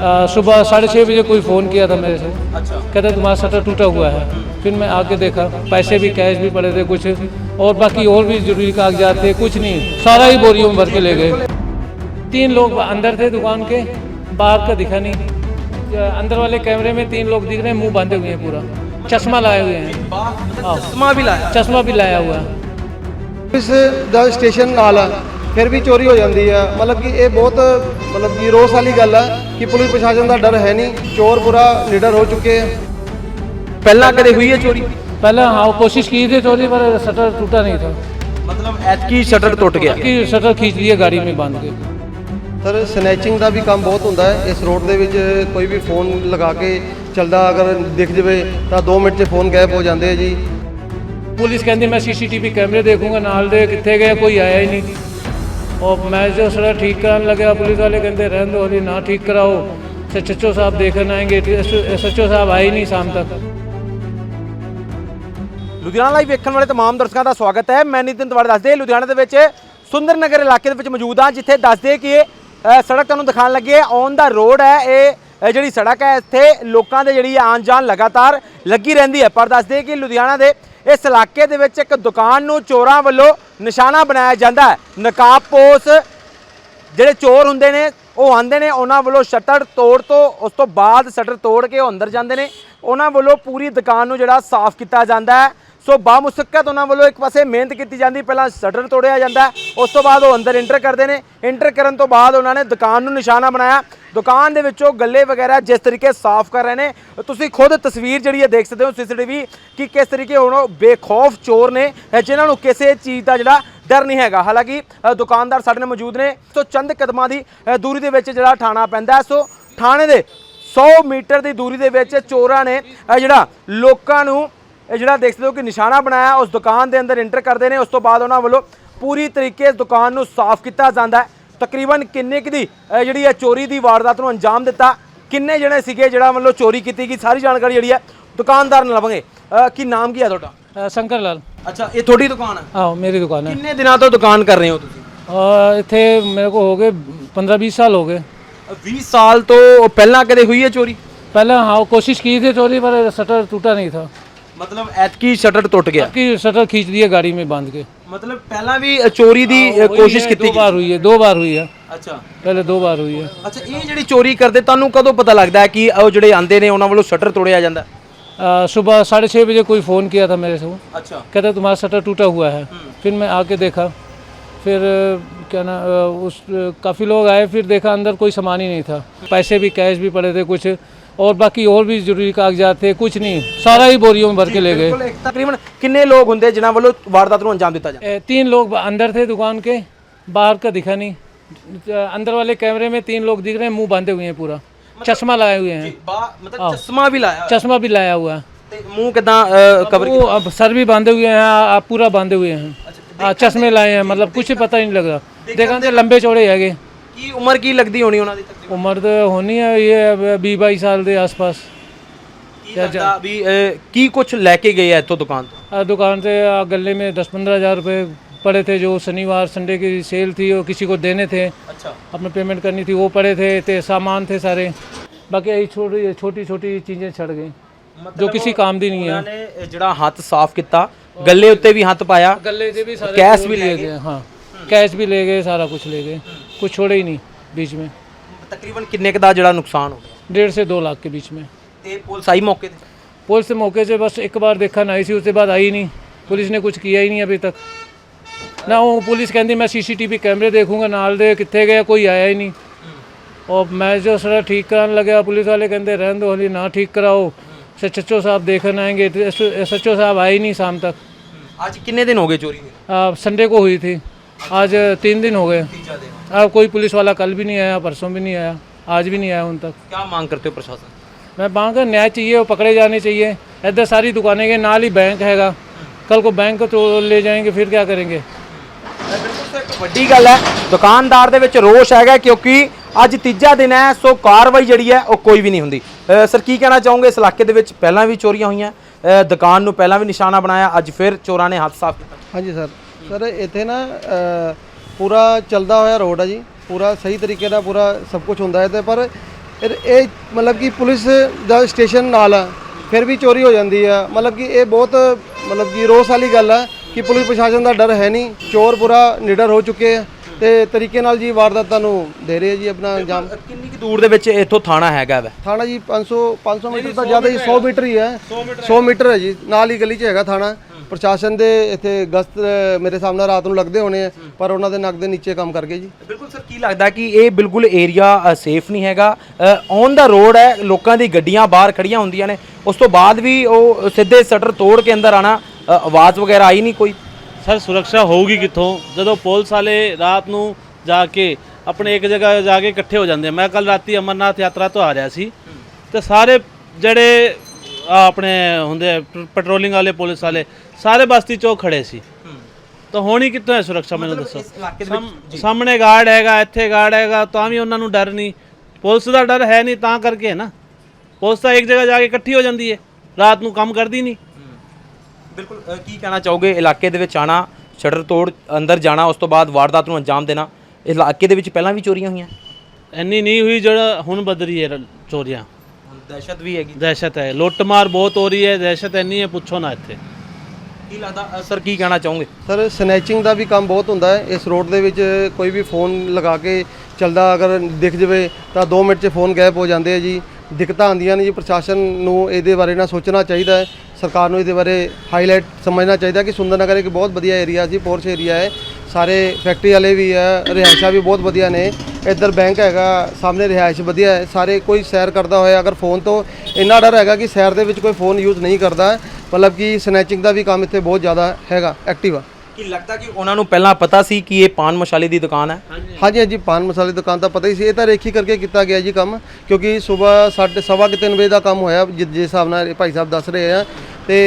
अ, सुबह साढ़े छः बजे कोई फ़ोन किया था मेरे से अच्छा कहते तुम्हारा शटर टूटा हुआ है फिर मैं आके देखा पैसे भी कैश भी पड़े थे कुछ और बाकी और भी जरूरी कागजात थे कुछ नहीं सारा ही बोरियों में भर के ले गए तीन लोग अंदर थे दुकान के बाहर का दिखा नहीं अ, अंदर वाले कैमरे में तीन लोग दिख रहे हैं मुंह बांधे हुए हैं पूरा चश्मा लाए हुए हैं हाँ। चश्मा भी लाया चश्मा भी लाया हुआ है ਇਸ ਦਾ ਸਟੇਸ਼ਨ ਨਾਲ ਆ ਫਿਰ ਵੀ ਚੋਰੀ ਹੋ ਜਾਂਦੀ ਆ ਮਤਲਬ ਕਿ ਇਹ ਬਹੁਤ ਮਤਲਬ ਕਿ ਰੋਸ ਵਾਲੀ ਗੱਲ ਆ ਕਿ ਪੁਲਿਸ ਪ੍ਰਸ਼ਾਸਨ ਦਾ ਡਰ ਹੈ ਨਹੀਂ ਚੋਰ ਪੂਰਾ ਨਿਡਰ ਹੋ ਚੁੱਕੇ ਆ ਪਹਿਲਾਂ ਕਦੇ ਹੋਈ ਹੈ ਚੋਰੀ पहले हाँ कोशिश की थी चोरी पर शटर टूटा नहीं था ਮਤਲਬ ਐਤਕੀ ਸ਼ਟਰ ਟੁੱਟ ਗਿਆ कि शटर खींच दिए गाड़ी में बांध के ਸਰ ਸਨੈਚਿੰਗ ਦਾ ਵੀ ਕੰਮ ਬਹੁਤ ਹੁੰਦਾ ਹੈ ਇਸ ਰੋਡ ਦੇ ਵਿੱਚ ਕੋਈ ਵੀ ਫੋਨ ਲਗਾ ਕੇ ਚੱਲਦਾ ਅਗਰ ਦਿਖ ਜਵੇ ਤਾਂ 2 ਮਿੰਟ 'ਚ ਫੋਨ ਗਾਇਬ ਹੋ ਜਾਂਦੇ ਆ ਜੀ ਪੁਲਿਸ ਕਹਿੰਦੀ ਮੈਂ ਸੀਸੀਟੀਵੀ ਕੈਮਰੇ ਦੇਖੂੰਗਾ ਨਾਲ ਦੇ ਕਿੱਥੇ ਗਏ ਕੋਈ ਆਇਆ ਹੀ ਨਹੀਂ ਉਹ ਮੈਚ ਉਸ ਵੇਲੇ ਠੀਕ ਕਰਨ ਲੱਗਿਆ, ਪੁਲਿਸ ਵਾਲੇ ਕਹਿੰਦੇ ਰਹਿਣ ਦਿਓ ਹਲੀ ਨਾ ਠੀਕ ਕਰਾਓ। ਸੱਚੋ ਸਾਹਿਬ ਦੇਖਣ ਆਏਗੇ ਸੱਚੋ ਸਾਹਿਬ ਆਏ ਨਹੀਂ ਸ਼ਾਮ ਤੱਕ। ਲੁਧਿਆਣਾ ਲਾਈਵ ਵੇਖਣ ਵਾਲੇ ਤਮਾਮ ਦਰਸ਼ਕਾਂ ਦਾ ਸਵਾਗਤ ਹੈ। ਮੈਂ ਨਿਤਿਨ ਤਿਵਾੜੀ ਦੱਸਦੇ ਲੁਧਿਆਣਾ ਦੇ ਵਿੱਚ ਸੁੰਦਰ ਨਗਰ ਇਲਾਕੇ ਦੇ ਵਿੱਚ ਮੌਜੂਦ ਹਾਂ, ਜਿੱਥੇ ਦੱਸਦੇ ਕਿ ਇਹ ਸੜਕ ਤੁਹਾਨੂੰ ਦਿਖਾਣ ਲੱਗੇ ਔਨ ਦਾ ਰੋਡ ਹੈ, ਇਹ ਇਹ ਜਿਹੜੀ ਸੜਕ ਹੈ, ਇੱਥੇ ਲੋਕਾਂ ਦੇ ਜਿਹੜੀ ਆਉਣ ਜਾਣ ਲਗਾਤਾਰ ਲੱਗੀ ਰਹਿੰਦੀ ਹੈ। ਪਰ ਦੱਸਦੇ ਕਿ ਲੁਧਿਆਣਾ ਦੇ ਇਸ ਇਲਾਕੇ ਦੇ ਵਿੱਚ ਇੱਕ ਦੁਕਾਨ ਨੂੰ ਚੋਰਾਂ ਵੱਲੋਂ ਨਿਸ਼ਾਨਾ ਬਣਾਇਆ ਜਾਂਦਾ ਹੈ। ਨਕਾਬਪੋਸ਼ ਜਿਹੜੇ ਚੋਰ ਹੁੰਦੇ ਨੇ, ਉਹ ਆਂਦੇ ਨੇ, ਉਹਨਾਂ ਵੱਲੋਂ ਸ਼ਟਰ ਤੋੜ ਤੋਂ, ਉਸ ਤੋਂ ਬਾਅਦ ਸ਼ਟਰ ਤੋੜ ਕੇ ਉਹ ਅੰਦਰ ਜਾਂਦੇ ਨੇ। ਉਹਨਾਂ ਵੱਲੋਂ ਪੂਰੀ ਦੁਕਾਨ ਨੂੰ ਜਿਹੜਾ ਸਾਫ਼ ਕੀਤਾ ਜਾਂਦਾ ਹੈ। ਸੋ ਬਾਮੁਸ਼ੱਕਤ ਉਹਨਾਂ ਵੱਲੋਂ ਇੱਕ ਪਾਸੇ ਮਿਹਨਤ ਕੀਤੀ ਜਾਂਦੀ, ਪਹਿਲਾਂ ਸ਼ਟਰ ਤੋੜਿਆ ਜਾਂਦਾ ਉਸ ਤੋਂ ਬਾਅਦ ਉਹ ਅੰਦਰ ਇੰਟਰ ਕਰਦੇ ਨੇ। ਇੰਟਰ ਕਰਨ ਤੋਂ ਬਾਅਦ ਉਹਨਾਂ ਨੇ ਦੁਕਾਨ ਨੂੰ ਨਿਸ਼ਾਨਾ ਬਣਾਇਆ। ਦੁਕਾਨ ਦੇ ਵਿੱਚੋਂ ਗੱਲੇ ਵਗੈਰਾ ਜਿਸ ਤਰੀਕੇ ਸਾਫ਼ ਕਰ ਰਹੇ ਨੇ ਤੁਸੀਂ ਖੁਦ ਤਸਵੀਰ ਜਿਹੜੀ ਹੈ ਦੇਖ ਸਕਦੇ ਹੋ ਸੀਸੀਟੀਵੀ ਕਿ ਕਿਸ ਤਰੀਕੇ ਹੁਣ ਉਹ ਬੇਖੌਫ ਚੋਰ ਨੇ ਅ, ਜਿਨ੍ਹਾਂ ਨੂੰ ਕਿਸੇ ਚੀਜ਼ ਦਾ ਜਿਹੜਾ ਡਰ ਨਹੀਂ ਹੈਗਾ। ਹਾਲਾਂਕਿ ਦੁਕਾਨਦਾਰ ਸਾਡੇ ਨਾਲ ਮੌਜੂਦ ਨੇ। ਸੋ ਚੰਦ ਕਦਮਾਂ ਦੀ ਦੂਰੀ ਦੇ ਵਿੱਚ ਜਿਹੜਾ ਥਾਣਾ ਪੈਂਦਾ ਸੋ ਥਾਣੇ ਦੇ 100 ਮੀਟਰ ਦੀ ਦੂਰੀ ਦੇ ਵਿੱਚ ਚੋਰਾਂ ਨੇ ਜਿਹੜਾ ਲੋਕਾਂ ਨੂੰ ਇਹ ਜਿਹੜਾ ਦੇਖ ਸਕਦੇ ਹੋ ਕਿ ਨਿਸ਼ਾਨਾ ਬਣਾਇਆ ਉਸ ਦੁਕਾਨ ਦੇ ਅੰਦਰ ਐਂਟਰ ਕਰਦੇ ਨੇ। ਉਸ ਤੋਂ ਬਾਅਦ ਉਹਨਾਂ ਵੱਲੋਂ ਪੂਰੀ ਤਰੀਕੇ ਇਸ ਦੁਕਾਨ ਨੂੰ ਸਾਫ਼ ਕੀਤਾ ਜਾਂਦਾ ਹੈ। ਤਕਰੀਬਨ ਕਿੰਨੇ ਕੁ ਦੀ ਅ, ਜਿਹੜੀ ਹੈ ਚੋਰੀ ਦੀ ਵਾਰਦਾਤ ਨੂੰ ਅੰਜਾਮ ਦਿੱਤਾ ਕਿੰਨੇ ਜਣੇ ਸੀਗੇ ਜਿਹੜਾ ਵੱਲੋਂ ਚੋਰੀ ਕੀਤੀ ਗਈ ਸਾਰੀ ਜਾਣਕਾਰੀ ਜਿਹੜੀ ਹੈ ਦੁਕਾਨਦਾਰ ਨੂੰ ਲਵਾਂਗੇ ਅ, ਕੀ ਨਾਮ ਕੀ ਹੈ ਤੁਹਾਡਾ अ, शंकर लाल ਅੱਛਾ ਇਹ ਤੁਹਾਡੀ ਦੁਕਾਨ ਹੈ हाँ मेरी दुकान है ਕਿੰਨੇ ਦਿਨਾਂ ਤੋਂ ਦੁਕਾਨ ਕਰ ਰਹੇ ਹੋ ਤੁਸੀਂ और इतने मेरे को हो गए पंद्रह बीस साल हो गए 20 ਸਾਲ ਤੋਂ ਪਹਿਲਾਂ ਕਦੇ ਹੋਈ ਹੈ ਚੋਰੀ पहले हाँ कोशिश की थी चोरी पर शटर टूटा नहीं था ਮਤਲਬ ਐਤਕੀ ਸ਼ਟਰ ਟੁੱਟ ਗਿਆ कि शटर खींच दिए गाड़ी में बांध के ਮਤਲਬ ਪਹਿਲਾਂ ਵੀ ਅ, ਚੋਰੀ ਦੀ ਅ, ਕੋਸ਼ਿਸ਼ ਕੀਤੀ दो बार हुई है दो बार हुई है ਅੱਛਾ पहले दो बार हुई है ਅੱਛਾ ਇਹ ਜਿਹੜੀ ਚੋਰੀ ਕਰਦੇ ਤੁਹਾਨੂੰ ਕਦੋਂ ਪਤਾ ਲੱਗਦਾ ਹੈ ਕਿ ਉਹ ਜਿਹੜੇ ਆਂਦੇ ਨੇ ਉਹਨਾਂ ਵੱਲੋਂ ਸ਼ਟਰ ਤੋੜਿਆ ਜਾਂਦਾ अ, सुबह साढ़े छः बजे कोई फ़ोन किया था मेरे से ਅੱਛਾ कहते तुम्हारा शटर टूटा हुआ है फिर मैं आके देखा फिर अ, क्या ना अ, उस काफ़ी लोग आए फिर देखा अंदर कोई सामान ही नहीं था पैसे भी कैश भी पड़े थे कुछ और बाकी और भी जरूरी कागजात थे कुछ नहीं सारा ही बोरियों में भर के ले गए ਤਕਰੀਬਨ ਕਿੰਨੇ ਲੋਕ ਹੁੰਦੇ ਜਿਨ੍ਹਾਂ ਵੱਲੋਂ ਵਾਰਦਾਤ ਨੂੰ ਅੰਜਾਮ ਦਿੱਤਾ ਜਾਂਦਾ ए, तीन लोग अंदर थे दुकान के बाहर का दिखा नहीं अ, अंदर वाले कैमरे में तीन लोग दिख रहे हैं मुंह बांधे हुए हैं पूरा चश्मा लगाए हुए हैं ਮਤਲਬ ਚਸ਼ਮਾ ਵੀ ਲਾਇਆ चश्मा भी लाया हुआ है ਤੇ ਮੂੰਹ ਕਿਦਾਂ ਕਵਰ वो अब सर भी बांधे हुए हैं आ- आप पूरा बांधे हुए हैं हाँ चश्मे लाए हैं मतलब कुछ पता ही नहीं लग रहा देखा तो लंबे चौड़े हैगे ਕੀ ਉਮਰ ਕੀ ਲੱਗਦੀ ਹੋਣੀ ਉਹਨਾਂ ਦੀ ਤਕਰੀਬਨ उम्र तो होनी है ये बीस बाईस साल के आसपास ਕੀ ਲੱਗਦਾ ਵੀ ਅ, ਕੀ ਕੁਝ ਲੈ ਕੇ ਗਏ ਆ ਇੱਥੋਂ ਦੁਕਾਨ ਤੋਂ आ, दुकान से आ, गले में दस पंद्रह हज़ार रुपये पड़े थे जो शनिवार संडे की सेल थी वो किसी को देने थे ਅੱਛਾ अपने पेमेंट करनी थी वो पड़े थे ते सामान थे सारे बाकी यही छोटी छोटी छोटी चीज़ें छड़ गई जो किसी काम दी नहीं है ਉਹਨਾਂ ਨੇ ਜਿਹੜਾ ਹੱਥ ਸਾਫ਼ ਕੀਤਾ ਗੱਲੇ ਉੱਤੇ ਵੀ ਹੱਥ ਪਾਇਆ गले से भी सारे कैश वो भी ले गए हाँ कैश भी ले गए सारा कुछ ले गए कुछ छोड़े ही नहीं बीच में ਤਕਰੀਬਨ ਕਿੰਨੇ ਕ ਦਾ ਜਿਹੜਾ ਨੁਕਸਾਨ ਹੋ ਗਿਆ डेढ़ से दो लाख के बीच में ਤੇ ਪੁਲਿਸ ਆਈ ਮੌਕੇ ਤੇ पुलिस से मौके से बस एक बार देखा ना आई सी उसके बाद आई नहीं पुलिस ने कुछ किया ही नहीं अभी तक ना वो पुलिस कहती मैं सीसीटीवी कैमरे देखूंगा नाल दे कितने गया कोई आया ही नहीं और मैं जो सड़ा ठीक कराने लगा पुलिस वाले कहते रहने दो अभी ना ठीक कराओ एस एच ओ साहब देखने आएंगे एस एच ओ साहब आए ही नहीं शाम तक ਅੱਜ ਕਿੰਨੇ ਦਿਨ ਹੋ ਗਏ ਚੋਰੀ ਹੋਏ आ, संडे को हुई थी आज तीन दिन हो गए ਤੀਜਾ ਦਿਨ अब कोई पुलिस वाला कल भी नहीं आया परसों भी नहीं आया आज भी नहीं आया उन तक ਕੀ ਮੰਗ ਕਰਤੇ ਹੋ ਪ੍ਰਸ਼ਾਸਨ मैं मांग कर न्याय चाहिए वो पकड़े जाने चाहिए इधर सारी दुकानें के नाल ही बैंक हैगा कल को बैंक को तो ले जाएंगे फिर क्या करेंगे ਬਿਲਕੁਲ ਸਰ ਇੱਕ ਵੱਡੀ ਗੱਲ ਹੈ ਦੁਕਾਨਦਾਰ ਦੇ ਵਿੱਚ ਰੋਸ਼ ਹੈਗਾ ਕਿਉਂਕਿ ਅੱਜ ਤੀਜਾ ਦਿਨ ਹੈ ਸੋ ਕਾਰਵਾਈ ਜਿਹੜੀ ਹੈ ਉਹ ਕੋਈ ਵੀ ਨਹੀਂ ਹੁੰਦੀ ਅ, ਸਰ ਕੀ ਕਹਿਣਾ ਚਾਹੋਗੇ ਇਸ ਇਲਾਕੇ ਦੇ ਵਿੱਚ ਪਹਿਲਾਂ ਵੀ ਚੋਰੀਆਂ ਹੋਈਆਂ ਅ, ਦੁਕਾਨ ਨੂੰ ਪਹਿਲਾਂ ਵੀ ਨਿਸ਼ਾਨਾ ਬਣਾਇਆ ਅੱਜ ਫਿਰ ਚੋਰਾਂ ਨੇ ਹੱਥ ਸਾਫ਼ ਕੀਤਾ ਹਾਂਜੀ ਸਰ ਸਰ ਇੱਥੇ ਨਾ ਅ, ਪੂਰਾ ਚੱਲਦਾ ਹੋਇਆ ਰੋਡ ਆ ਜੀ। ਪੂਰਾ ਸਹੀ ਤਰੀਕੇ ਨਾਲ ਪੂਰਾ ਸਭ ਕੁਝ ਹੁੰਦਾ ਹੈ ਤੇ ਪਰ ਇਹ ਇਹ ਮਤਲਬ ਕਿ ਪੁਲਿਸ ਦਾ ਸਟੇਸ਼ਨ ਨਾਲ ਆ ਫਿਰ ਵੀ ਚੋਰੀ ਹੋ ਜਾਂਦੀ ਆ। ਮਤਲਬ ਕਿ ਇਹ ਬਹੁਤ ਮਤਲਬ ਕਿ ਰੋਸ ਵਾਲੀ ਗੱਲ ਆ ਕਿ ਪੁਲਿਸ ਪ੍ਰਸ਼ਾਸਨ ਦਾ ਡਰ ਹੈ ਨਹੀਂ। ਚੋਰ ਪੂਰਾ ਨਿਡਰ ਹੋ ਚੁੱਕੇ ਆ ਤੇ ਤਰੀਕੇ ਨਾਲ ਜੀ ਵਾਰਦਾਤਾਂ ਨੂੰ ਦੇ ਰਹੇ ਆ ਜੀ ਆਪਣਾ ਅੰਜਾਮ। ਕਿੰਨੀ ਕੁ ਦੂਰ ਦੇ ਵਿੱਚ ਇੱਥੋਂ ਥਾਣਾ ਹੈਗਾ ਵਾ? ਥਾਣਾ ਜੀ 500 500 ਮੀਟਰ ਤਾਂ ਜ਼ਿਆਦਾ ਹੀ 100 ਮੀਟਰ ਹੀ ਹੈ 100 ਮੀਟਰ ਹੈ ਜੀ ਨਾਲ ਹੀ ਗਲੀ 'ਚ ਹੈਗਾ ਥਾਣਾ। ਪ੍ਰਸ਼ਾਸਨ ਦੇ ਇੱਥੇ ਗਸਤ ਮੇਰੇ ਸਾਹਮਣੇ ਰਾਤ ਨੂੰ ਲੱਗਦੇ ਹੋਣੇ ਆ ਪਰ ਉਹਨਾਂ ਦੇ ਨੱਕ ਦੇ ਨੀਚੇ ਕੰਮ ਕਰ ਗਏ ਜੀ। ਬਿਲਕੁਲ ਸਰ ਕੀ ਲੱਗਦਾ ਕਿ ਇਹ ਬਿਲਕੁਲ ਏਰੀਆ ਸੇਫ ਨਹੀਂ ਹੈਗਾ? ਔਨ ਦਾ ਰੋਡ ਹੈ ਲੋਕਾਂ ਦੀ ਗੱਡੀਆਂ ਬਾਹਰ ਖੜੀਆਂ ਹੁੰਦੀਆਂ ਨੇ। ਉਸ ਤੋਂ ਬਾਅਦ ਵੀ ਉਹ ਸਿੱਧੇ ਸ਼ਟਰ ਤੋੜ ਕੇ ਅੰਦਰ ਆਣਾ ਆਵਾਜ਼ ਵਗੈਰਾ ਆਈ ਨਹੀਂ ਕੋਈ? ਸਰ ਸੁਰੱਖਿਆ ਹੋਊਗੀ ਕਿੱਥੋਂ? ਜਦੋਂ ਪੁਲਿਸ ਵਾਲੇ ਰਾਤ ਨੂੰ ਜਾ ਕੇ ਆਪਣੇ ਇੱਕ ਜਗ੍ਹਾ ਜਾ ਕੇ ਇਕੱਠੇ ਹੋ ਜਾਂਦੇ ਆ। ਮੈਂ ਕੱਲ ਰਾਤੀ ਅਮਰਨਾਥ ਯਾਤਰਾ ਤੋਂ ਆ ਰਿਹਾ ਸੀ। ਤੇ ਸਾਰੇ ਜਿਹੜੇ ਆਪਣੇ ਹੁੰਦੇ ਪੈਟਰੋਲਿੰਗ ਵਾਲੇ ਪੁਲਿਸ ਵਾਲੇ ਸਾਰੇ ਬਸਤੀ ਚੌਕ ਖੜੇ ਸੀ। ਤਾਂ ਹੋਣੀ ਕਿੱਥੋਂ ਹੈ ਸੁਰੱਖਿਆ ਮੈਨੂੰ ਦੱਸੋ। ਸਾਹਮ- ਸਾਹਮਣੇ ਗਾਰਡ ਹੈਗਾ ਇੱਥੇ ਗਾਰਡ ਹੈਗਾ ਤਾਂ ਵੀ ਉਹਨਾਂ ਨੂੰ ਡਰ ਨਹੀਂ। ਪੁਲਿਸ ਦਾ ਡਰ ਹੈ ਨਹੀਂ ਤਾਂ ਕਰਕੇ ਹੈ ਨਾ। ਪੁਲਿਸ ਤਾਂ ਇੱਕ ਜਗ੍ਹਾ ਜਾ ਕੇ ਇਕੱਠੀ ਹੋ ਜਾਂਦੀ ਹੈ ਰਾਤ ਨੂੰ ਕੰਮ ਕਰਦੀ ਨਹੀਂ। ਬਿਲਕੁਲ ਕੀ ਕਹਿਣਾ ਚਾਹੋਗੇ ਇਲਾਕੇ ਦੇ ਵਿੱਚ ਆਣਾ ਸ਼ਟਰ ਤੋੜ ਅੰਦਰ ਜਾਣਾ ਉਸ ਤੋਂ ਬਾਅਦ ਵਾਰਦਾਤ ਨੂੰ ਅੰਜਾਮ ਦੇਣਾ? ਇਲਾਕੇ ਦੇ ਵਿੱਚ ਪਹਿਲਾਂ ਵੀ ਚੋਰੀਆਂ ਹੋਈਆਂ? ਇੰਨੀ ਨਹੀਂ ਹੋਈ ਜਿਹੜਾ ਹੁਣ ਰਹੀ ਹੈ ਚੋਰੀਆਂ। ਦਹਿਸ਼ਤ ਵੀ ਹੈਗੀ। ਦਹਿਸ਼ਤ ਹੈ। ਲੁੱਟਮਾਰ ਬਹੁਤ ਹੋ ਰਹੀ ਹੈ ਦਹਿਸ਼ਤ ਇੰਨੀ ਹੈ ਪੁੱਛੋ ਨਾ ਇੱਥੇ। ਕੀ ਲੱਗਦਾ ਸਰ, ਕੀ ਕਹਿਣਾ ਚਾਹੋਗੇ? ਸਰ ਸਨੈਚਿੰਗ ਦਾ ਵੀ ਕੰਮ ਬਹੁਤ ਹੁੰਦਾ ਹੈ। ਇਸ ਰੋਡ ਦੇ ਵਿੱਚ ਕੋਈ ਵੀ ਫੋਨ ਲਗਾ ਕੇ ਚੱਲਦਾ, ਅਗਰ ਦਿਖ ਜਵੇ ਤਾਂ 2 ਮਿੰਟ 'ਚ ਫੋਨ ਗਾਇਬ ਹੋ ਜਾਂਦੇ ਆ ਜੀ। ਦਿੱਕਤਾਂ ਆਉਂਦੀਆਂ ਨੇ ਜੀ, ਪ੍ਰਸ਼ਾਸਨ ਨੂੰ ਇਹਦੇ ਬਾਰੇ ਨਾ ਸੋਚਣਾ ਚਾਹੀਦਾ ਹੈ। ਸਰਕਾਰ ਨੂੰ ਇਹਦੇ ਬਾਰੇ ਹਾਈਲਾਈਟ ਸਮਝਣਾ ਚਾਹੀਦਾ ਕਿ ਸੁੰਦਰਨਗਰ ਇੱਕ ਬਹੁਤ ਵਧੀਆ ਏਰੀਆ ਜੀ ਪੋਰਸ਼ ਏਰੀਆ ਹੈ। ਸਾਰੇ ਫੈਕਟਰੀ ਵਾਲੇ ਵੀ ਹੈ, ਰਿਹਾਇਸ਼ਾਂ ਵੀ ਬਹੁਤ ਵਧੀਆ ਨੇ। ਇੱਧਰ ਬੈਂਕ ਹੈਗਾ, ਸਾਹਮਣੇ ਰਿਹਾਇਸ਼ ਵਧੀਆ ਹੈ। ਸਾਰੇ ਕੋਈ ਸੈਰ ਕਰਦਾ ਹੋਇਆ ਅਗਰ ਫੋਨ ਤੋਂ, ਇੰਨਾ ਡਰ ਹੈਗਾ ਕਿ ਸੈਰ ਦੇ ਵਿੱਚ ਕੋਈ ਫੋਨ ਯੂਜ਼ ਨਹੀਂ ਕਰਦਾ। ਮਤਲਬ ਕਿ ਸਨੈਚਿੰਗ ਦਾ ਵੀ ਕੰਮ ਇੱਥੇ ਬਹੁਤ ਜ਼ਿਆਦਾ ਹੈਗਾ ਐਕਟਿਵ ਆ। ਕੀ ਲੱਗਦਾ ਕਿ ਉਹਨਾਂ ਨੂੰ ਪਹਿਲਾਂ ਪਤਾ ਸੀ ਕਿ ਇਹ ਪਾਨ ਮਸ਼ਾਲੇ ਦੀ ਦੁਕਾਨ ਹੈ? ਹਾਂਜੀ ਹਾਂਜੀ ਪਾਨ ਮਸਾਲੇ ਦੁਕਾਨ ਤਾਂ ਪਤਾ ਹੀ ਸੀ। ਇਹ ਤਾਂ ਰੇਖੀ ਕਰਕੇ ਕੀਤਾ ਗਿਆ ਜੀ ਕੰਮ ਕਿਉਂਕਿ ਸਵੇਰ ਸਾਢੇ ਸਵਾ ਕੁ ਤਿੰਨ ਵਜੇ ਦਾ ਕੰਮ ਹੋਇਆ ਜਿ- ਜਿਸ ਹਿਸਾਬ ਨਾਲ ਇਹ ਭਾਈ ਸਾਹਿਬ ਦੱਸ ਰਹੇ ਆ। ਤੇ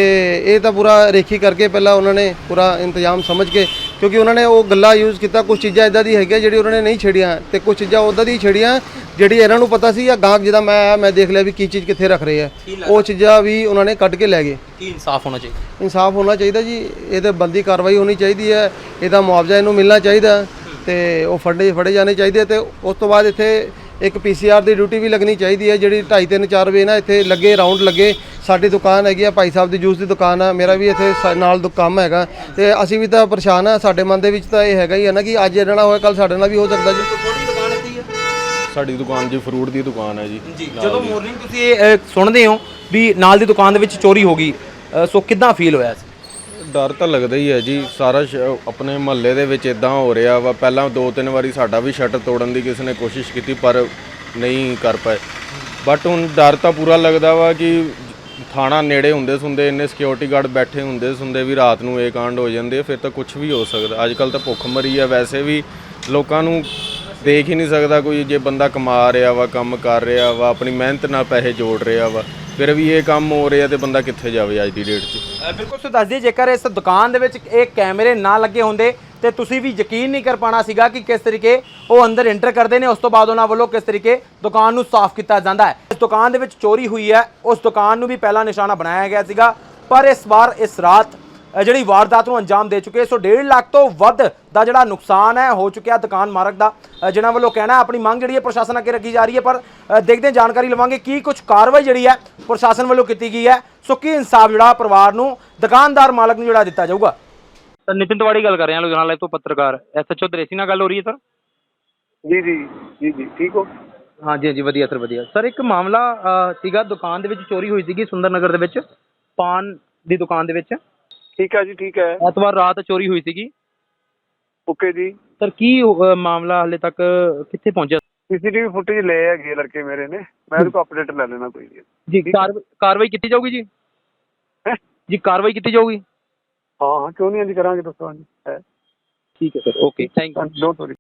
ਇਹ ਤਾਂ ਪੂਰਾ ਰੇਖੀ ਕਰਕੇ ਪਹਿਲਾਂ ਉਹਨਾਂ ਨੇ ਪੂਰਾ ਇੰਤਜ਼ਾਮ ਸਮਝ ਕੇ ਕਿਉਂਕਿ ਉਹਨਾਂ ਨੇ ਉਹ ਗੱਲਾਂ ਯੂਜ਼ ਕੀਤਾ ਕੁਝ ਚੀਜ਼ਾਂ ਇਦਾਂ ਦੀ ਹੈਗੀਆਂ ਜਿਹੜੀ ਉਹਨਾਂ ਨੇ ਨਹੀਂ ਛੇੜੀਆਂ ਤੇ ਕੁਝ ਚੀਜ਼ਾਂ ਉਦਾਂ ਦੀ ਛੇੜੀਆਂ ਜਿਹੜੀ ਇਹਨਾਂ ਨੂੰ ਪਤਾ ਸੀ ਜਾਂ ਗਾਹਕ ਜਿਹਦਾ ਮੈਂ ਆਇਆ ਮੈਂ ਦੇਖ ਲਿਆ ਵੀ ਕੀ ਚੀਜ਼ ਕਿੱਥੇ ਰੱਖ ਰਹੇ ਆ। ਉਹ ਚੀਜ਼ਾਂ ਵੀ ਉਹਨਾਂ ਨੇ ਕੱਢ ਕੇ ਲੈ ਗਏ। ਕੀ ਇਨਸਾਫ ਹੋਣਾ ਚਾਹੀਦਾ? ਇਨਸਾਫ ਹੋਣਾ ਚਾਹੀਦਾ ਜੀ ਇਹਦੇ ਬੰਦੀ ਕਾਰਵਾਈ ਹੋਣੀ ਚਾਹੀਦੀ ਹੈ ਇਹਦਾ ਮੁਆਵਜ਼ਾ ਇਹਨੂੰ ਮਿਲਣਾ ਚਾਹੀਦਾ ਤੇ ਉਹ ਫੜੇ ਫੜੇ ਜਾਣੇ ਚਾਹੀਦੇ ਤੇ ਉਸ ਤੋਂ ਬਾਅਦ ਇੱਥੇ ਇੱਕ ਪੀਸੀਆਰ ਦੀ ਡਿਊਟੀ ਵੀ ਲੱਗਣੀ ਚਾਹੀਦੀ ਹੈ ਜਿਹੜੀ 2:30 3 4 ਵਜੇ ਨਾ ਇੱਥੇ ਲੱਗੇ ਰਾਉਂਡ ਲੱਗੇ। ਸਾਡੀ ਦੁਕਾਨ ਹੈਗੀ ਆ ਭਾਈ ਸਾਹਿਬ ਦੀ ਜੂਸ ਦੀ ਦੁਕਾਨ ਆ ਮੇਰਾ ਵੀ ਇੱਥੇ ਸ- ਨਾਲ ਦੁ ਕੰਮ ਹੈਗਾ। ਤੇ ਅਸੀਂ ਵੀ ਤਾਂ ਪਰੇਸ਼ਾਨ ਆ ਸਾਡੇ ਮਨ ਦੇ ਵਿੱਚ ਤਾਂ ਇਹ ਹੈਗਾ ਹੀ ਆ ਨਾ ਕਿ ਅੱਜ ਇਹਨਾਂ ਨਾਲ ਹੋਇਆ ਕੱਲ ਸਾਡੇ ਨਾਲ ਵੀ ਹੋ ਸਕਦਾ ਜੀ। ਤੁਹਾਡੀ ਦੁਕਾਨ ਇੱਥੇ ਹੀ ਹੈ ਸਾਡੀ ਦੁਕਾਨ ਜੀ ਫਰੂਟ ਦੀ ਦੁਕਾਨ ਹੈ ਜੀ। ਜੀ ਜਦੋਂ ਮਾਰਨਿੰਗ ਤੁਸੀਂ ਇਹ ਅ, ਸੁਣਦੇ ਹੋ ਵੀ ਨਾਲ ਦੀ ਦੁਕਾਨ ਦੇ ਵਿੱਚ ਚੋਰੀ ਹੋ ਗਈ ਅ, ਸੋ ਕਿੱਦਾਂ ਫੀਲ ਹੋਇਆ ਸੀ? ਡਰ ਤਾਂ ਲੱਗਦਾ ਹੀ ਹੈ ਜੀ। ਸਾਰਾ ਸ਼- ਆਪਣੇ ਮਹੱਲੇ ਦੇ ਵਿੱਚ ਇਦਾਂ ਹੋ ਰਿਹਾ ਵਾ। ਪਹਿਲਾਂ ਦੋ ਤਿੰਨ ਵਾਰੀ ਸਾਡਾ ਵੀ ਸ਼ਟਰ ਤੋੜਨ ਦੀ ਕਿਸੇ ਨੇ ਕੋਸ਼ਿਸ਼ ਕੀਤੀ, ਪਰ ਨਹੀਂ ਕਰ ਪਾਏ। ਬਟ ਹੁਣ ਡਰ ਤਾਂ ਪੂਰਾ ਲੱਗਦਾ ਵਾ ਕਿ ਥਾਣਾ ਨੇੜੇ ਹੁੰਦੇ ਸੁੰਦੇ ਇੰਨੇ ਸਿਕਿਉਰਿਟੀ ਗਾਰਡ ਬੈਠੇ ਹੁੰਦੇ ਸੁੰਦੇ ਵੀ ਰਾਤ ਨੂੰ ਇਹ ਕਾਂਡ ਹੋ ਜਾਂਦੇ ਫਿਰ ਤਾਂ ਕੁਝ ਵੀ ਹੋ ਸਕਦਾ। ਅੱਜ ਕੱਲ ਤਾਂ ਭੁੱਖ ਮਰੀ ਆ। ਵੈਸੇ ਵੀ ਲੋਕਾਂ ਨੂੰ ਦੇਖ ਹੀ ਨਹੀਂ ਸਕਦਾ ਕੋਈ ਜੇ ਬੰਦਾ ਕਮਾ ਰਿਹਾ ਵਾ ਕੰਮ ਕਰ ਰਿਹਾ ਵਾ ਆਪਣੀ ਮਿਹਨਤ ਨਾਲ ਪੈਸੇ ਜੋੜ ਰਿਹਾ ਵਾ ਫਿਰ ਵੀ ਇਹ ਕੰਮ ਹੋ ਰਿਹਾ ਤੇ ਬੰਦਾ ਕਿੱਥੇ ਜਾਵੇ ਅੱਜ ਦੀ ਡੇਟ 'ਚ? ਅ, ਬਿਲਕੁਲ ਸੋ ਦੱਸ ਦਈਏ ਜੇਕਰ ਇਸ ਦੁਕਾਨ ਦੇ ਵਿੱਚ ਇਹ ਕੈਮਰੇ ਨਾ ਲੱਗੇ ਹੁੰਦੇ ਤੇ ਤੁਸੀਂ ਵੀ ਯਕੀਨ ਨਹੀਂ ਕਰ ਪਾਣਾ ਸੀਗਾ ਕਿ ਕਿਸ ਤਰੀਕੇ ਉਹ ਅੰਦਰ ਐਂਟਰ ਕਰਦੇ ਨੇ ਉਸ ਤੋਂ ਬਾਅਦ ਉਹਨਾਂ ਵੱਲੋਂ ਕਿਸ ਤਰੀਕੇ ਦੁਕਾਨ ਨੂੰ ਸਾਫ਼ ਕੀਤਾ ਜਾਂਦਾ ਹੈ। ਇਸ ਦੁਕਾਨ ਦੇ ਵਿੱਚ ਚੋਰੀ ਹੋਈ ਹੈ ਉਸ ਦੁਕਾਨ ਨੂੰ ਵੀ ਪਹਿਲਾ ਨਿਸ਼ਾਨਾ ਬਣਾਇਆ ਗਿਆ ਸੀਗਾ ਪਰ ਇਸ ਵਾਰ ਇਸ ਰਾਤ ਜਿਹੜੀ ਵਾਰਦਾਤ ਨੂੰ ਅੰਜਾਮ ਦੇ ਚੁੱਕੇ ਸੋ 1.5 ਲੱਖ ਤੋਂ ਵੱਧ ਦਾ ਜਿਹੜਾ ਨੁਕਸਾਨ ਹੈ ਹੋ ਚੁੱਕਿਆ ਦੁਕਾਨ ਮਾਲਕ ਦਾ। ਜਿਨ੍ਹਾਂ ਵੱਲੋਂ ਕਹਿਣਾ ਆਪਣੀ ਮੰਗ ਜਿਹੜੀ ਹੈ ਪ੍ਰਸ਼ਾਸਨ ਅੱਗੇ ਰੱਖੀ ਜਾ ਰਹੀ ਹੈ ਪਰ ਦੇਖਦੇ ਹਾਂ ਜਾਣਕਾਰੀ ਲਵਾਂਗੇ ਕੀ ਕੁਝ ਕਾਰਵਾਈ ਜਿਹੜੀ ਹੈ ਪ੍ਰਸ਼ਾਸਨ ਵੱਲੋਂ ਕੀਤੀ ਗਈ ਹੈ। ਸੋ ਕੀ ਇਨਸਾਫ ਜਿਹੜਾ ਪਰਿਵਾਰ ਨੂੰ ਦੁਕਾਨਦਾਰ ਮਾਲਕ ਨੂੰ ਜਿਹੜਾ ਦਿੱਤਾ ਜਾਊਗਾ? ਸਰ ਨਿਤਿਨ ਤਿਵਾੜੀ ਗੱਲ ਕਰ ਰਹੇ ਹਾਂ ਲੁਧਿਆਣਾ ਲਾਈਵ ਤੋਂ ਪੱਤਰਕਾਰ। ਐਸਐਚਓ ਦਰੇਸੀ ਨਾਲ ਗੱਲ ਹੋ ਰਹੀ ਹੈ ਸਰ? ਜੀ ਜੀ ਜੀ ਜੀ ਠੀਕ ਹੋ? ਹਾਂਜੀ ਹਾਂਜੀ ਵਧੀਆ ਸਰ ਵਧੀਆ। ਸਰ ਇੱਕ ਮਾਮਲਾ ਸੀਗਾ ਦੁਕਾਨ ਦੇ ਵਿੱਚ ਚੋਰੀ ਹੋਈ ਸੀਗੀ ਸੁੰਦਰ ਨਗਰ ਦੇ ਵਿੱਚ ਪਾਨ ਦੀ ਦੁਕਾਨ ਦੇ ਵਿੱਚ। ਠੀਕ ਹੈ ਜੀ ਠੀਕ ਹੈ। ਐਤਵਾਰ ਰਾਤ ਚੋਰੀ ਹੋਈ ਸੀਗੀ। ਓਕੇ ਜੀ। ਸਰ ਕੀ ਮਾਮਲਾ ਹਲੇ ਤੱਕ ਕਿੱਥੇ ਪਹੁੰਚਿਆ? ਸੀਸੀਟੀਵੀ ਫੁਟੇਜ ਲੈ ਹੈਗੇ ਲੜਕੇ ਮੇਰੇ ਨੇ। ਮੈਂ ਉਹਦੇ ਕੋਲ ਅਪਡੇਟ ਲੈ ਲੈਣਾ ਕੋਈ ਨਹੀਂ। ਜੀ ਕਾਰਵਾਈ ਕਾਰਵਾਈ ਕੀਤੀ ਜਾਊਗੀ ਜੀ? ਹੈਂ? ਜੀ ਕਾਰਵਾਈ ਕੀਤੀ ਜਾਊਗੀ? ਹਾਂ ਹਾਂ ਕਿਉਂ ਨਹੀਂ? ਹਾਂਜੀ ਕਰਾਂਗੇ ਦੱਸੋ ਹਾਂਜੀ। ਹੈ। ਠੀਕ ਹੈ sir. Okay thank you don't worry